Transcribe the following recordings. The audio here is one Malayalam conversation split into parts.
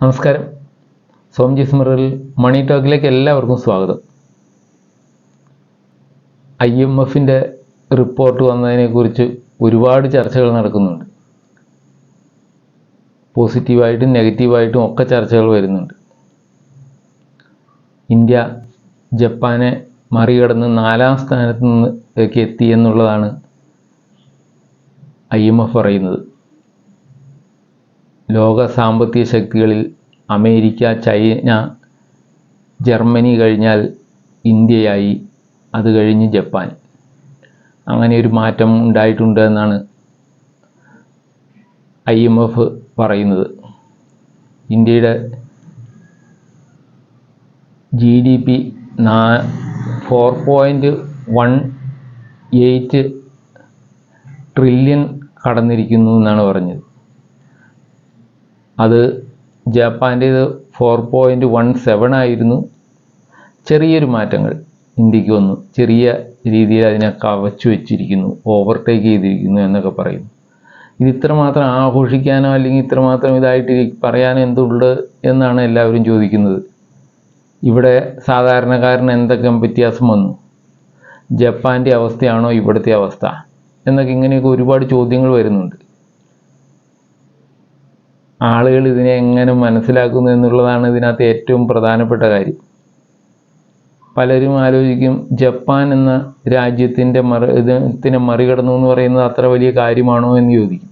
നമസ്കാരം. സോംജി സ്മറിൽ മണി ടോക്കിലേക്ക് എല്ലാവർക്കും സ്വാഗതം. ഐ എം എഫിന്റെ റിപ്പോർട്ട് വന്നതിനെക്കുറിച്ച് ഒരുപാട് ചർച്ചകൾ നടക്കുന്നുണ്ട്. പോസിറ്റീവായിട്ടും നെഗറ്റീവായിട്ടും ഒക്കെ ചർച്ചകൾ വരുന്നുണ്ട്. ഇന്ത്യ ജപ്പാനെ മറികടന്ന് നാലാം സ്ഥാനത്ത് നിന്നേക്ക് എത്തി എന്നുള്ളതാണ് ഐ എം എഫ് പറയുന്നത്. ലോക സാമ്പത്തിക ശക്തികളിൽ അമേരിക്ക ചൈന ജർമ്മനി കഴിഞ്ഞാൽ ഇന്ത്യയായി. അത് കഴിഞ്ഞ് ജപ്പാൻ. അങ്ങനെ ഒരു മാറ്റം ഉണ്ടായിട്ടുണ്ട് എന്നാണ് ഐ എം എഫ് പറയുന്നത്. ഇന്ത്യയുടെ ജി ഡി പി നാ four point one eight trillion കടന്നിരിക്കുന്നു എന്നാണ് പറഞ്ഞത്. അത് ജപ്പാന്റേത് ഫോർ പോയിന്റ് വൺ സെവൻ ആയിരുന്നു. ചെറിയൊരു മാറ്റങ്ങൾ. ഇന്ത്യയ്ക്ക് വന്നു. ചെറിയ രീതിയിൽ അതിനെ കവച്ചു വെച്ചിരിക്കുന്നു. ഓവർടേക്ക് ചെയ്തിരിക്കുന്നു എന്നൊക്കെ പറയുന്നു. ഇത് ഇത്രമാത്രം ആഘോഷിക്കാനോ അല്ലെങ്കിൽ ഇത്രമാത്രം ഇതായിട്ട് പറയാനോ എന്തുണ്ട് എന്നാണ് എല്ലാവരും ചോദിക്കുന്നത്. ഇവിടെ സാധാരണക്കാരന് എന്തൊക്കെ വ്യത്യാസം വന്നു? ജപ്പാന്റെ അവസ്ഥയാണോ ഇവിടുത്തെ അവസ്ഥ? എന്നൊക്കെ ഇങ്ങനെയൊക്കെ ഒരുപാട് ചോദ്യങ്ങൾ വരുന്നുണ്ട്. ആളുകൾ ഇതിനെ എങ്ങനെ മനസ്സിലാക്കുന്നു എന്നുള്ളതാണ് ഇതിനകത്ത് ഏറ്റവും പ്രധാനപ്പെട്ട കാര്യം. പലരും ആലോചിക്കും ജപ്പാൻ എന്ന രാജ്യത്തിന്റെ മറി ഇതിനെ മറികടന്നു എന്ന് പറയുന്നത് അത്ര വലിയ കാര്യമാണോ എന്ന് ചോദിക്കും.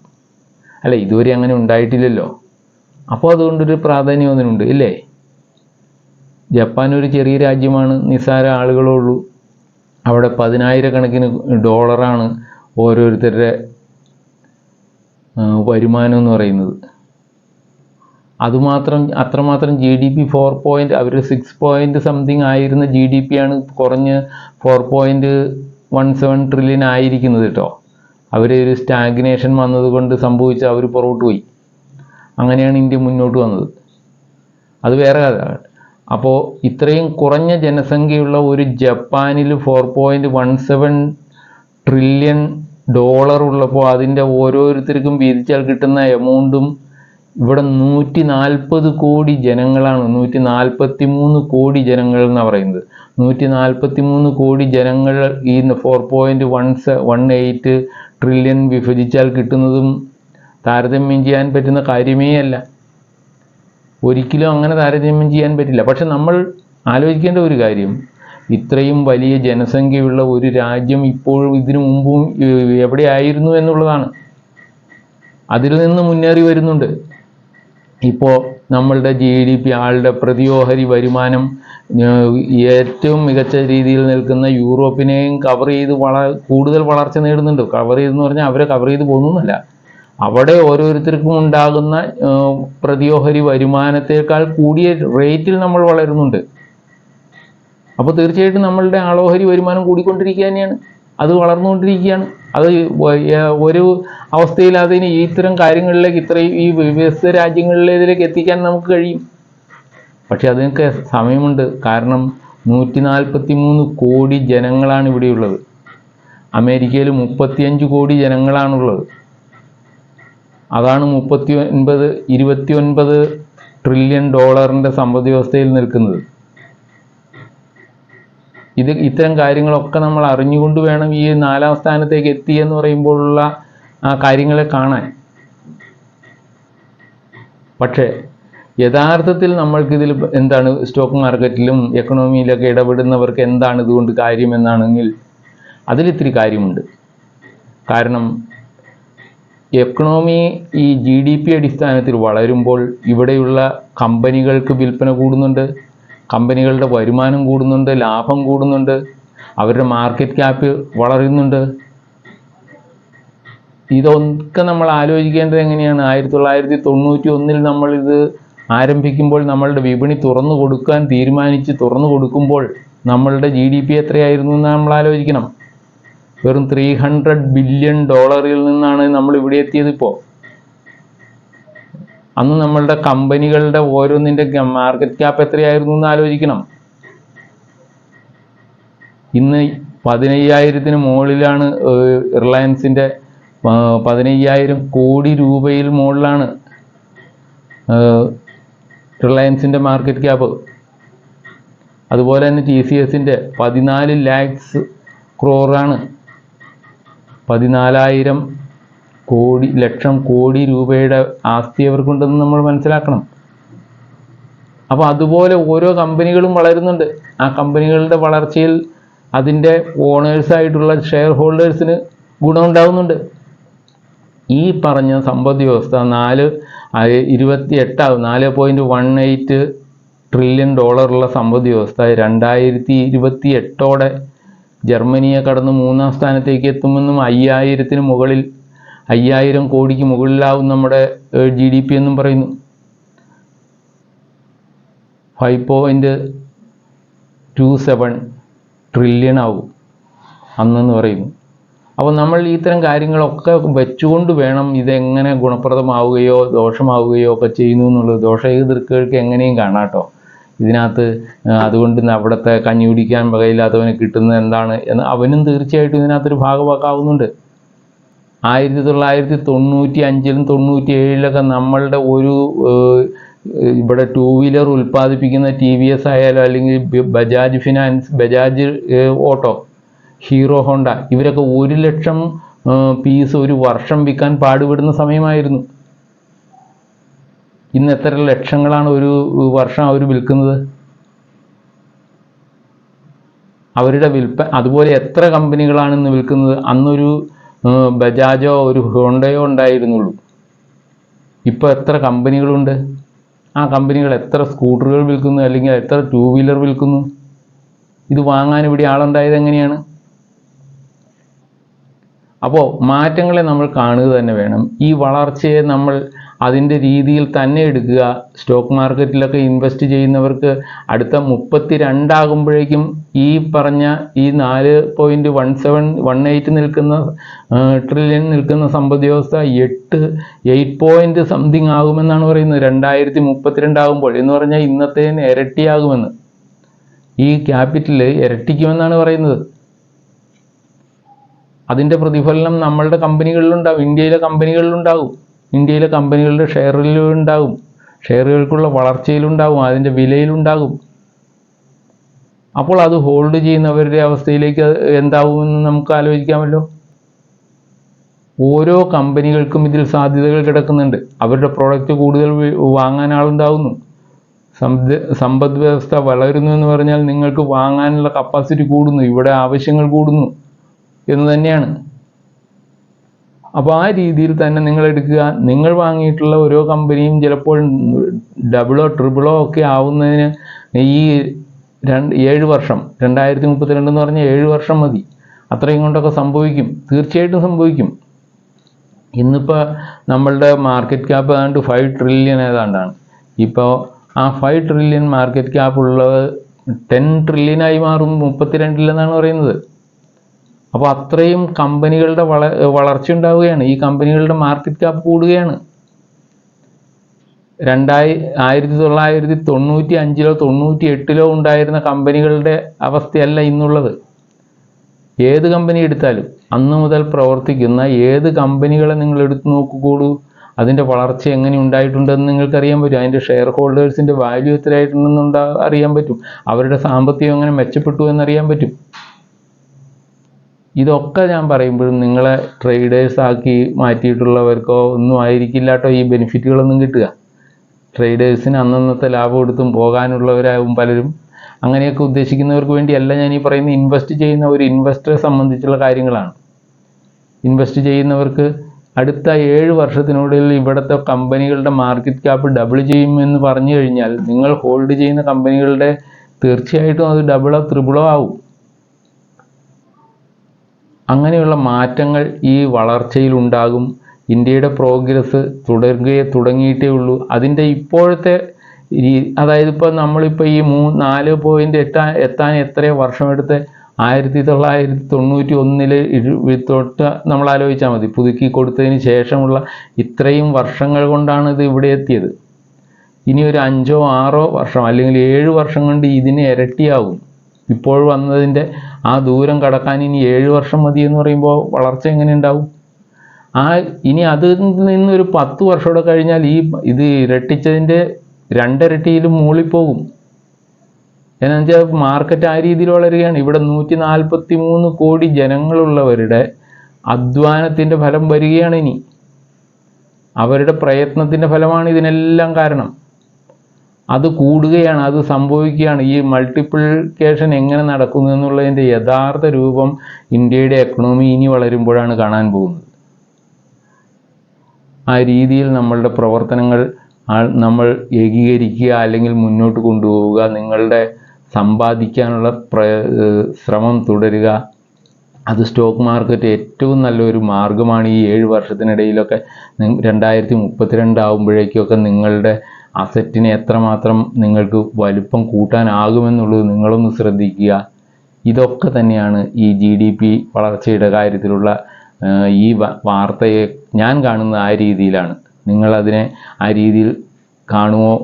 അല്ല ഇതുവരെ അങ്ങനെ ഉണ്ടായിട്ടില്ലല്ലോ. അപ്പോൾ അതുകൊണ്ടൊരു പ്രാധാന്യം അതിനുണ്ട് ഇല്ലേ? ജപ്പാൻ ഒരു ചെറിയ രാജ്യമാണ് നിസ്സാര ആളുകളേ ഉള്ളൂ. അവിടെ പതിനായിരക്കണക്കിന് ഡോളറാണ് ഓരോരുത്തരുടെ വരുമാനം എന്ന് പറയുന്നത്. അതുമാത്രം അത്രമാത്രം G D P four point അവർ സിക്സ് പോയിന്റ് സംതിങ് ആയിരുന്ന ജി ഡി പി ആണ് കുറഞ്ഞ് four point one seven trillion ആയിരിക്കുന്നത് കേട്ടോ അവർ ഒരു സ്റ്റാഗ്നേഷൻ വന്നതുകൊണ്ട് സംഭവിച്ച അവർ പുറകോട്ട് പോയി. അങ്ങനെയാണ് ഇന്ത്യ മുന്നോട്ട് വന്നത്. അത് വേറെ കഥ. അപ്പോൾ ഇത്രയും കുറഞ്ഞ ജനസംഖ്യയുള്ള ഒരു ജപ്പാനിൽ four point one seven trillion dollar ഉള്ളപ്പോൾ അതിന്റെ ഓരോരുത്തർക്കും വീതിച്ചാൽ കിട്ടുന്ന എമൗണ്ടും ഇവിടെ നൂറ്റി നാൽപ്പത് കോടി ജനങ്ങളാണ്. നൂറ്റി നാൽപ്പത്തി മൂന്ന് കോടി ജനങ്ങൾ എന്ന് പറയുന്നത്. നൂറ്റി നാൽപ്പത്തി മൂന്ന് കോടി ജനങ്ങൾ ഈ ഫോർ പോയിന്റ് വൺ സെ വൺ എയ്റ്റ് ട്രില്യൺ വിഭജിച്ചാൽ കിട്ടുന്നതും താരതമ്യം ചെയ്യാൻ പറ്റുന്ന കാര്യമേ അല്ല. ഒരിക്കലും അങ്ങനെ താരതമ്യം ചെയ്യാൻ പറ്റില്ല. പക്ഷെ നമ്മൾ ആലോചിക്കേണ്ട ഒരു കാര്യം ഇത്രയും വലിയ ജനസംഖ്യയുള്ള ഒരു രാജ്യം ഇപ്പോഴും ഇതിനു മുമ്പും എവിടെയായിരുന്നു എന്നുള്ളതാണ്. അതിൽ നിന്ന് മുന്നേറി വരുന്നുണ്ട്. ഇപ്പോൾ നമ്മളുടെ ജി ഡി പി ആളുടെ പ്രതിയോഹരി വരുമാനം ഏറ്റവും മികച്ച രീതിയിൽ നിൽക്കുന്ന യൂറോപ്പിനെയും കവർ ചെയ്ത് വള കൂടുതൽ വളർച്ച നേടുന്നുണ്ട്. കവർ ചെയ്തെന്ന് പറഞ്ഞാൽ അവരെ കവർ ചെയ്ത് പോകുന്നൊന്നുമല്ല അവിടെ ഓരോരുത്തർക്കും ഉണ്ടാകുന്ന പ്രതിയോഹരി വരുമാനത്തേക്കാൾ കൂടിയ റേറ്റിൽ നമ്മൾ വളരുന്നുണ്ട്. അപ്പോൾ തീർച്ചയായിട്ടും നമ്മളുടെ ആളോഹരി വരുമാനം കൂടിക്കൊണ്ടിരിക്കുക തന്നെയാണ്. അത് വളർന്നുകൊണ്ടിരിക്കുകയാണ്. അത് ഒരു അവസ്ഥയിൽ അതിന് ഇത്തരം കാര്യങ്ങളിലേക്ക് ഇത്രയും ഈ വിവിധ രാജ്യങ്ങളിലേക്ക് എത്തിക്കാൻ നമുക്ക് കഴിയും. പക്ഷെ അതിനൊക്കെ സമയമുണ്ട്. കാരണം നൂറ്റി നാൽപ്പത്തി മൂന്ന് കോടി ജനങ്ങളാണ് ഇവിടെയുള്ളത്. അമേരിക്കയിൽ മുപ്പത്തിയഞ്ച് കോടി ജനങ്ങളാണുള്ളത്. അതാണ് മുപ്പത്തി ഒൻപത് ഇരുപത്തി ഒൻപത് ട്രില്യൺ ഡോളറിന്റെ സമ്പദ് വ്യവസ്ഥയിൽ നിൽക്കുന്നത്. ഇത് ഇത്തരം കാര്യങ്ങളൊക്കെ നമ്മൾ അറിഞ്ഞുകൊണ്ട് വേണം ഈ നാലാം സ്ഥാനത്തേക്ക് എത്തി എന്ന് പറയുമ്പോഴുള്ള ആ കാര്യങ്ങളെ കാണാൻ. പക്ഷേ യഥാർത്ഥത്തിൽ നമ്മൾക്കിതിൽ എന്താണ് സ്റ്റോക്ക് മാർക്കറ്റിലും എക്കണോമിയിലൊക്കെ ഇടപെടുന്നവർക്ക് എന്താണ് ഇതുകൊണ്ട് കാര്യമെന്നാണെങ്കിൽ അതിലിത്തിരി കാര്യമുണ്ട്. കാരണം എക്കണോമി ഈ ജി ഡി പി അടിസ്ഥാനത്തിൽ വളരുമ്പോൾ ഇവിടെയുള്ള കമ്പനികൾക്ക് വിൽപ്പന കൂടുന്നുണ്ട്. കമ്പനികളുടെ വരുമാനം കൂടുന്നുണ്ട് ലാഭം കൂടുന്നുണ്ട് അവരുടെ മാർക്കറ്റ് ക്യാപ്പ് വളരുന്നുണ്ട്. ഇതൊക്കെ നമ്മൾ ആലോചിക്കേണ്ടത് എങ്ങനെയാണ്? ആയിരത്തി തൊള്ളായിരത്തി തൊണ്ണൂറ്റി ഒന്നിൽ നമ്മളിത് ആരംഭിക്കുമ്പോൾ നമ്മളുടെ വിപണി തുറന്നു കൊടുക്കാൻ തീരുമാനിച്ച് തുറന്നു കൊടുക്കുമ്പോൾ നമ്മളുടെ ജി ഡി പി എത്രയായിരുന്നു എന്ന് നമ്മൾ ആലോചിക്കണം. വെറും ത്രീ ഹൺഡ്രഡ് ബില്യൺ ഡോളറിൽ നിന്നാണ് നമ്മൾ ഇവിടെ എത്തിയത് ഇപ്പോൾ. അന്ന് നമ്മളുടെ കമ്പനികളുടെ ഓരോന്നിന്റെ മാർക്കറ്റ് ക്യാപ്പ് എത്രയായിരുന്നു എന്ന് ആലോചിക്കണം. ഇന്ന് പതിനയ്യായിരത്തിന് മുകളിലാണ് റിലയൻസിന്റെ പതിനയ്യായിരം കോടി രൂപയിൽ മുകളിലാണ് റിലയൻസിന്റെ മാർക്കറ്റ് ക്യാപ്പ് അതുപോലെ തന്നെ ടി സി എസിന്റെ പതിനാല് ലാക്സ് ക്രോറാണ് പതിനാലായിരം കോടി ലക്ഷം കോടി രൂപയുടെ ആസ്തി അവർക്കുണ്ടെന്ന് നമ്മൾ മനസ്സിലാക്കണം. അപ്പോൾ അതുപോലെ ഓരോ കമ്പനികളും വളരുന്നുണ്ട്. ആ കമ്പനികളുടെ വളർച്ചയിൽ അതിന്റെ ഓണേഴ്സായിട്ടുള്ള ഷെയർ ഹോൾഡേഴ്സിന് ഗുണമുണ്ടാകുന്നുണ്ട് ഈ പറഞ്ഞ സമ്പദ് വ്യവസ്ഥ നാല് ഇരുപത്തി എട്ടാവും നാല് പോയിന്റ് വൺ എയ്റ്റ് ട്രില്യൺ ഡോളറുള്ള സമ്പദ് വ്യവസ്ഥ രണ്ടായിരത്തി ഇരുപത്തി എട്ടോടെ ജർമ്മനിയെ കടന്ന് മൂന്നാം സ്ഥാനത്തേക്ക് എത്തുമെന്നും അയ്യായിരത്തിന് മുകളിൽ അയ്യായിരം കോടിക്ക് മുകളിലാവും നമ്മുടെ ജി ഡി പി എന്നും പറയുന്നു. Five point two seven trillion ആവും അന്നെന്ന് പറയുന്നു. അപ്പോൾ നമ്മൾ ഇത്തരം കാര്യങ്ങളൊക്കെ വെച്ചുകൊണ്ട് വേണം ഇതെങ്ങനെ ഗുണപ്രദമാവുകയോ ദോഷമാവുകയോ ഒക്കെ ചെയ്യുന്നു എന്നുള്ളത്. ദോഷഎതിർക്കുകൾക്ക് എങ്ങനെയും കാണാം കേട്ടോ ഇതിനകത്ത് അതുകൊണ്ട് അവിടുത്തെ കഞ്ഞി കുടിക്കാൻ വകയില്ലാത്തവന് കിട്ടുന്നത് എന്താണ് എന്ന് അവനും തീർച്ചയായിട്ടും ഇതിനകത്തൊരു ഭാഗമാക്കാവുന്നുണ്ട് ആയിരത്തി തൊള്ളായിരത്തി തൊണ്ണൂറ്റി അഞ്ചിലും തൊണ്ണൂറ്റി ഏഴിലൊക്കെ നമ്മളുടെ ഒരു ഇവിടെ ടൂ വീലർ ഉൽപ്പാദിപ്പിക്കുന്ന ടി വി എസ് ആയാലും അല്ലെങ്കിൽ Bajaj finance Bajaj auto Hero Honda ഇവരൊക്കെ ഒരു ലക്ഷം പീസ് ഒരു വർഷം വിൽക്കാൻ പാടുപെടുന്ന സമയമായിരുന്നു. ഇന്ന് എത്ര ലക്ഷങ്ങളാണ് ഒരു വർഷം അവർ വിൽക്കുന്നത്? അവരുടെ വിൽപ്പ അതുപോലെ എത്ര കമ്പനികളാണ് ഇന്ന് വിൽക്കുന്നത്? അന്നൊരു ബജാജോ ഒരു ഹോണ്ടയോ ഉണ്ടായിരുന്നുള്ളൂ. ഇപ്പോൾ എത്ര കമ്പനികളുണ്ട്? ആ കമ്പനികൾ എത്ര സ്കൂട്ടറുകൾ വിൽക്കുന്നു അല്ലെങ്കിൽ എത്ര ടൂ വീലർ വിൽക്കുന്നു? ഇത് വാങ്ങാൻ ഇവിടെ ആളുണ്ടായത് എങ്ങനെയാണ്? അപ്പോൾ മാറ്റങ്ങളെ നമ്മൾ കാണുക തന്നെ വേണം. ഈ വളർച്ചയെ നമ്മൾ അതിന്റെ രീതിയിൽ തന്നെ എടുക്കുക. സ്റ്റോക്ക് മാർക്കറ്റിലൊക്കെ ഇൻവെസ്റ്റ് ചെയ്യുന്നവർക്ക് അടുത്ത മുപ്പത്തി രണ്ടാകുമ്പോഴേക്കും ഈ പറഞ്ഞ ഈ നാല് point one seven one eight നിൽക്കുന്ന ട്രില്യൺ നിൽക്കുന്ന സമ്പദ് വ്യവസ്ഥ എട്ട് എയ്റ്റ് പോയിന്റ് സംതിങ് ആകുമെന്നാണ് പറയുന്നത്. രണ്ടായിരത്തി മുപ്പത്തിരണ്ടാകുമ്പോൾ എന്ന് പറഞ്ഞാൽ ഇന്നത്തേന് ഇരട്ടിയാകുമെന്ന്. ഈ ക്യാപിറ്റൽ ഇരട്ടിക്കുമെന്നാണ് പറയുന്നത്. അതിന്റെ പ്രതിഫലനം നമ്മളുടെ കമ്പനികളിലുണ്ടാകും ഇന്ത്യയിലെ കമ്പനികളിലുണ്ടാകും ഇന്ത്യയിലെ കമ്പനികളുടെ ഷെയറിലുണ്ടാകും ഷെയറുകൾക്കുള്ള വളർച്ചയിലുണ്ടാകും അതിന്റെ വിലയിലുണ്ടാകും. അപ്പോൾ അത് ഹോൾഡ് ചെയ്യുന്നവരുടെ അവസ്ഥയിലേക്ക് എന്താവുമെന്ന് നമുക്ക് ആലോചിക്കാമല്ലോ. ഓരോ കമ്പനികൾക്കും ഇതിൽ സാധ്യതകൾ കിടക്കുന്നുണ്ട്. അവരുടെ പ്രോഡക്റ്റ് കൂടുതൽ വാങ്ങാൻ ആളുണ്ടാവുന്നു. സമ്പദ് വ്യവസ്ഥ വളരുന്നു എന്ന് പറഞ്ഞാൽ നിങ്ങൾക്ക് വാങ്ങാനുള്ള കപ്പാസിറ്റി കൂടുന്നു. ഇവിടെ ആവശ്യങ്ങൾ കൂടുന്നു എന്ന് തന്നെയാണ്. അപ്പോൾ ആ രീതിയിൽ തന്നെ നിങ്ങൾ എടുക്കുക. നിങ്ങൾ വാങ്ങിയിട്ടുള്ള ഓരോ കമ്പനിയും ചിലപ്പോൾ ഡബിളോ ട്രിപ്പിളോ ഒക്കെ ആവുന്നതിന് ഈ രണ്ട് ഏഴ് വർഷം. രണ്ടായിരത്തി മുപ്പത്തിരണ്ട് എന്ന് പറഞ്ഞാൽ ഏഴ് വർഷം മതി. അത്രയും കൊണ്ടൊക്കെ സംഭവിക്കും. തീർച്ചയായിട്ടും സംഭവിക്കും. ഇന്നിപ്പോൾ നമ്മളുടെ മാർക്കറ്റ് ക്യാപ്പ് ഏതാണ്ട് ഫൈവ് ട്രില്യൺ ഏതാണ്ടാണ്. ഇപ്പോൾ ആ ഫൈവ് ട്രില്യൺ മാർക്കറ്റ് ക്യാപ്പ് ഉള്ളത് ടെൻ ട്രില്യനായി മാറും മുപ്പത്തിരണ്ടിലെന്നാണ് പറയുന്നത്. അപ്പോൾ അത്രയും കമ്പനികളുടെ വള വളർച്ച ഉണ്ടാവുകയാണ്. ഈ കമ്പനികളുടെ മാർക്കറ്റ് ക്യാപ്പ് കൂടുകയാണ്. രണ്ടായി ആയിരത്തി തൊള്ളായിരത്തി തൊണ്ണൂറ്റി അഞ്ചിലോ തൊണ്ണൂറ്റി എട്ടിലോ ഉണ്ടായിരുന്ന കമ്പനികളുടെ അവസ്ഥയല്ല ഇന്നുള്ളത്. ഏത് കമ്പനി എടുത്താലും അന്ന് മുതൽ പ്രവർത്തിക്കുന്ന ഏത് കമ്പനികളെ നിങ്ങൾ എടുത്തു നോക്കുകൂടൂ? അതിന്റെ വളർച്ച എങ്ങനെ ഉണ്ടായിട്ടുണ്ടെന്ന് നിങ്ങൾക്ക് അറിയാൻ പറ്റും. അതിന്റെ ഷെയർ ഹോൾഡേഴ്സിന്റെ വാല്യൂ എത്രയായിട്ടുണ്ടെന്നുണ്ടാ അറിയാൻ പറ്റും. അവരുടെ സാമ്പത്തികം എങ്ങനെ മെച്ചപ്പെട്ടു എന്നറിയാൻ പറ്റും. ഇതൊക്കെ ഞാൻ പറയുമ്പോഴും നിങ്ങളെ ട്രേഡേഴ്സ് ആക്കി മാറ്റിയിട്ടുള്ളവർക്കോ ഒന്നും ആയിരിക്കില്ല കേട്ടോ ഈ ബെനിഫിറ്റുകളൊന്നും കിട്ടുക. ട്രേഡേഴ്സിന് അന്നന്നത്തെ ലാഭം എടുത്തും പോകാനുള്ളവരാകും പലരും. അങ്ങനെയൊക്കെ ഉദ്ദേശിക്കുന്നവർക്ക് വേണ്ടിയല്ല ഞാൻ ഈ പറയുന്ന ഇൻവെസ്റ്റ് ചെയ്യുന്ന ഒരു ഇൻവെസ്റ്ററെ സംബന്ധിച്ചുള്ള കാര്യങ്ങളാണ്. ഇൻവെസ്റ്റ് ചെയ്യുന്നവർക്ക് അടുത്ത ഏഴ് വർഷത്തിനുള്ളിൽ ഇവിടുത്തെ കമ്പനികളുടെ മാർക്കറ്റ് ക്യാപ്പ് ഡബിൾ ചെയ്യുമെന്ന് പറഞ്ഞു കഴിഞ്ഞാൽ നിങ്ങൾ ഹോൾഡ് ചെയ്യുന്ന കമ്പനികളുടെ തീർച്ചയായിട്ടും അത് ഡബിളോ ത്രിബിളോ ആവും. അങ്ങനെയുള്ള മാറ്റങ്ങൾ ഈ വളർച്ചയിൽ ഉണ്ടാകും. ഇന്ത്യയുടെ പ്രോഗ്രസ് തുടരുകയെ തുടങ്ങിയിട്ടേ ഉള്ളൂ. അതിന്റെ ഇപ്പോഴത്തെ അതായത് ഇപ്പോൾ നമ്മളിപ്പോൾ ഈ മൂ നാല് പോയിന്റ് എത്താൻ എത്താൻ എത്ര വർഷമെടുത്ത് ആയിരത്തി തൊള്ളായിരത്തി തൊണ്ണൂറ്റി ഒന്നിൽ തൊട്ട് നമ്മൾ ആലോചിച്ചാൽ മതി. പുതുക്കി കൊടുത്തതിന് ശേഷമുള്ള ഇത്രയും വർഷങ്ങൾ കൊണ്ടാണ് ഇത് ഇവിടെ എത്തിയത്. ഇനി ഒരു അഞ്ചോ ആറോ വർഷം അല്ലെങ്കിൽ ഏഴ് വർഷം കൊണ്ട് ഇതിന് ഇരട്ടിയാകും. ഇപ്പോൾ വന്നതിന്റെ ആ ദൂരം കടക്കാൻ ഇനി ഏഴ് വർഷം മതി എന്ന് പറയുമ്പോൾ വളർച്ച എങ്ങനെ ഉണ്ടാവും? ആ ഇനി അതിൽ നിന്നൊരു പത്ത് വർഷം കൂടെ കഴിഞ്ഞാൽ ഈ ഇത് ഇരട്ടിച്ചതിന്റെ രണ്ടിരട്ടിയിലും മുകളിൽ പോകും എന്നാന്ന് വെച്ചാൽ മാർക്കറ്റ് ആ രീതിയിൽ വളരുകയാണ്. ഇവിടെ നൂറ്റി നാൽപ്പത്തി മൂന്ന് കോടി ജനങ്ങളുള്ളവരുടെ അധ്വാനത്തിന്റെ ഫലം വരികയാണ് ഇനി. അവരുടെ പ്രയത്നത്തിന്റെ ഫലമാണ് ഇതിനെല്ലാം കാരണം. അത് കൂടുകയാണ് അത് സംഭവിക്കുകയാണ്. ഈ മൾട്ടിപ്ലിക്കേഷൻ എങ്ങനെ നടക്കുന്നു എന്നുള്ളതിന്റെ യഥാർത്ഥ രൂപം ഇന്ത്യയുടെ എക്കണോമി ഇനി വളരുമ്പോഴാണ് കാണാൻ പോകുന്നത്. ആ രീതിയിൽ നമ്മളുടെ പ്രവർത്തനങ്ങൾ നമ്മൾ ഏകീകരിക്കുക അല്ലെങ്കിൽ മുന്നോട്ട് കൊണ്ടുപോവുക നിങ്ങളുടെ സമ്പാദിക്കാനുള്ള ശ്രമം തുടരുക. അത് സ്റ്റോക്ക് മാർക്കറ്റ് ഏറ്റവും നല്ലൊരു മാർഗമാണ് ഈ ഏഴ് വർഷത്തിനിടയിലൊക്കെ രണ്ടായിരത്തി മുപ്പത്തിരണ്ട് ആകുമ്പോഴേക്കൊക്കെ നിങ്ങളുടെ അസറ്റിനെ എത്രമാത്രം നിങ്ങൾക്ക് വലുപ്പം കൂട്ടാനാകുമെന്നുള്ളത് നിങ്ങളൊന്ന് ശ്രദ്ധിക്കുക. ഇതൊക്കെ തന്നെയാണ് ഈ ജി ഡി പി വളർച്ചയുടെ കാര്യത്തിലുള്ള ഈ വാർത്തയെ ഞാൻ കാണുന്നത് ആ രീതിയിലാണ്. നിങ്ങളതിനെ ആ രീതിയിൽ കാണുമോ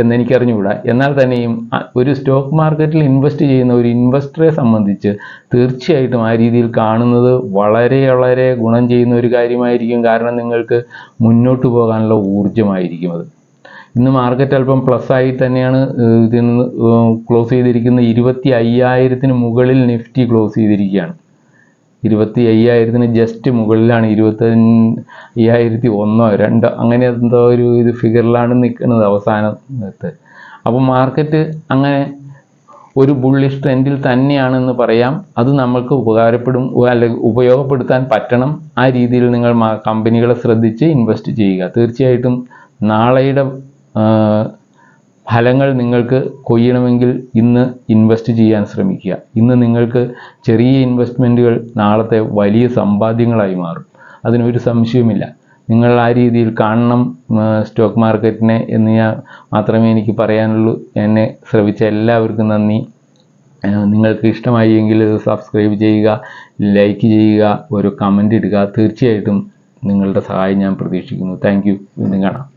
എന്നെനിക്കറിഞ്ഞുകൂടാ. എന്നാൽ തന്നെയും ഒരു സ്റ്റോക്ക് മാർക്കറ്റിൽ ഇൻവെസ്റ്റ് ചെയ്യുന്ന ഒരു ഇൻവെസ്റ്ററെ സംബന്ധിച്ച് തീർച്ചയായിട്ടും ആ രീതിയിൽ കാണുന്നത് വളരെ വളരെ ഗുണം ചെയ്യുന്ന ഒരു കാര്യമായിരിക്കും കാരണം നിങ്ങൾക്ക് മുന്നോട്ട് പോകാനുള്ള ഊർജമായിരിക്കും അത്. ഇന്ന് മാർക്കറ്റ് അല്പം പ്ലസ് ആയി തന്നെയാണ് ഇതിൽ നിന്ന് ക്ലോസ് ചെയ്തിരിക്കുന്നത് ഇരുപത്തി അയ്യായിരത്തിന് മുകളിൽ നിഫ്റ്റി ക്ലോസ് ചെയ്തിരിക്കുകയാണ്. ഇരുപത്തി അയ്യായിരത്തിന് ജസ്റ്റ് മുകളിലാണ് ഇരുപത്തി അയ്യായിരത്തി ഒന്നോ രണ്ടോ അങ്ങനെ എന്തോ ഒരു ഇത് ഫിഗറിലാണ് നിൽക്കുന്നത് അവസാനത്ത്. അപ്പോൾ മാർക്കറ്റ് അങ്ങനെ ഒരു ബുള്ളിഷ് ട്രെൻഡിൽ തന്നെയാണെന്ന് പറയാം. അത് നമ്മൾക്ക് ഉപകാരപ്പെടും അല്ലെങ്കിൽ ഉപയോഗപ്പെടുത്താൻ പറ്റണം. ആ രീതിയിൽ നിങ്ങൾ കമ്പനികളെ ശ്രദ്ധിച്ച് ഇൻവെസ്റ്റ് ചെയ്യുക. തീർച്ചയായിട്ടും നാളെയുടെ ഫലങ്ങൾ നിങ്ങൾക്ക് കൊയ്യണമെങ്കിൽ ഇന്ന് ഇൻവെസ്റ്റ് ചെയ്യാൻ ശ്രമിക്കുക. ഇന്ന് നിങ്ങൾക്ക് ചെറിയ ഇൻവെസ്റ്റ്മെന്റുകൾ നാളത്തെ വലിയ സമ്പാദ്യങ്ങളായി മാറും. അതിനൊരു സംശയവുമില്ല. നിങ്ങൾ ആ രീതിയിൽ കാണണം സ്റ്റോക്ക് മാർക്കറ്റിനെ എന്ന് ഞാൻ മാത്രമേ എനിക്ക് പറയാനുള്ളൂ. എന്നെ ശ്രവിച്ച എല്ലാവർക്കും നന്ദി. നിങ്ങൾക്ക് ഇഷ്ടമായി എങ്കിൽ സബ്സ്ക്രൈബ് ചെയ്യുക ലൈക്ക് ചെയ്യുക ഒരു കമന്റ് ഇടുക. തീർച്ചയായിട്ടും നിങ്ങളുടെ സഹായം ഞാൻ പ്രതീക്ഷിക്കുന്നു. താങ്ക് യു വീണ്ടും കാണാം.